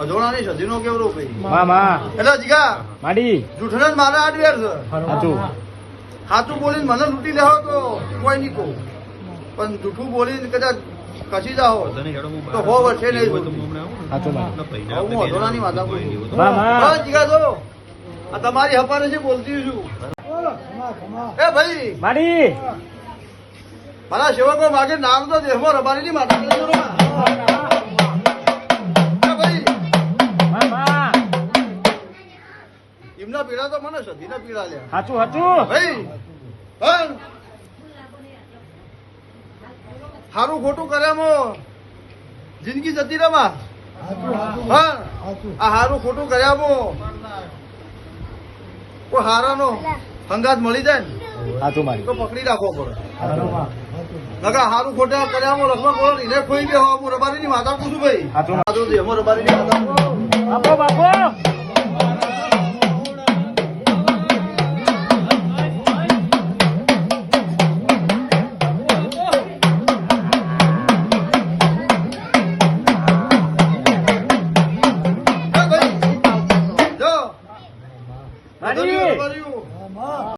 અજોણાની સદીનો કેવરો ભાઈ? માં માં. એટલે જીગા માડી. જૂઠને મારા આડવેર છે. સાચું સાચું બોલીને મને લૂંટી લેવો તો કોઈ નહીં કહું. પણ જૂઠું બોલીને કદાચ કસી જાઓ તો હો વર્ષે નહીં છૂટતી. સાચું માં. હું અજોણાની માતા બોલું જીગા જો. આ તમારી હપાને છે બોલતી છું. એ ભાઈ. માડી. મારા સેવકો માગે નામ તો દેહમાં રબારીની માતા કહેજો ને. એ એમના પીડા તો મને સધીના પીડા લે સાચું સાચું ભાઈ પણ હારું ખોટું કર્યામાં જિંદગી જતી રમા હા આ હારું ખોટું કર્યામાં કોઈ હારાનો હંગાત મળી જાય ને સાચું મારી. તો પકડી રાખો પડે. લગા હારું ખોટા કર્યા લખવા બોલો એને ખોઈ ગયો હું રબારીની માતા પૂછું ભાઈ. તો દેહમાં માતા પૂછું. બાપો. બાપો